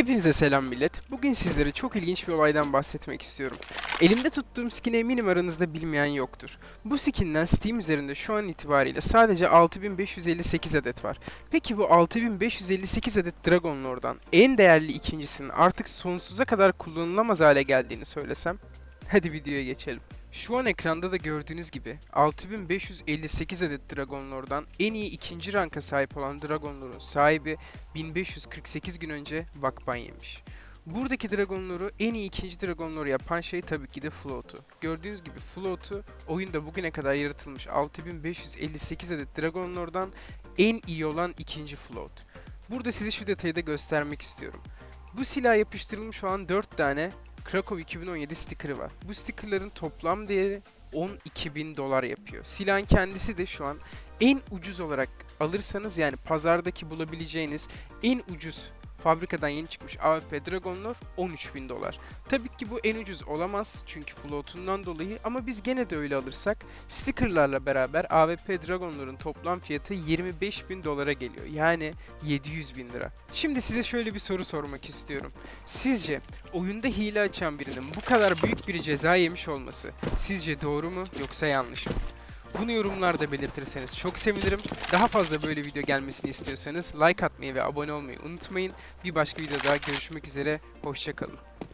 Hepinize selam millet. Bugün sizlere çok ilginç bir olaydan bahsetmek istiyorum. Elimde tuttuğum skin eminim aranızda bilmeyen yoktur. Bu skinden Steam üzerinde şu an itibariyle sadece 6558 adet var. Peki bu 6558 adet Dragon Lord'dan en değerli ikincisinin artık sonsuza kadar kullanılamaz hale geldiğini söylesem? Hadi videoya geçelim. Şu an ekranda da gördüğünüz gibi 6558 adet Dragon Lord'dan en iyi ikinci ranka sahip olan Dragon Lord'un sahibi 1548 gün önce vakban yemiş. Buradaki Dragon Lore'u en iyi ikinci Dragon Lore yapan şey tabii ki de Float'u. Gördüğünüz gibi Float'u oyunda bugüne kadar yaratılmış 6558 adet Dragon Lore'dan en iyi olan ikinci Float. Burada size şu detayı da göstermek istiyorum. Bu silah yapıştırılmış olan 4 tane Krakow 2017 sticker'ı var. Bu sticker'ların toplam değeri 12.000 dolar yapıyor. Silahın kendisi de şu an en ucuz olarak alırsanız yani pazardaki bulabileceğiniz en ucuz fabrikadan yeni çıkmış AWP Dragon Lore 13.000 dolar. Tabii ki bu en ucuz olamaz çünkü floatundan dolayı ama biz gene de öyle alırsak stickerlarla beraber AWP Dragon Lore'un toplam fiyatı 25.000 dolara geliyor. Yani 700 bin lira. Şimdi size şöyle bir soru sormak istiyorum. Sizce oyunda hile açan birinin bu kadar büyük bir ceza yemiş olması sizce doğru mu yoksa yanlış mı? Bunu yorumlarda belirtirseniz çok sevinirim. Daha fazla böyle video gelmesini istiyorsanız like atmayı ve abone olmayı unutmayın. Bir başka videoda görüşmek üzere. Hoşçakalın.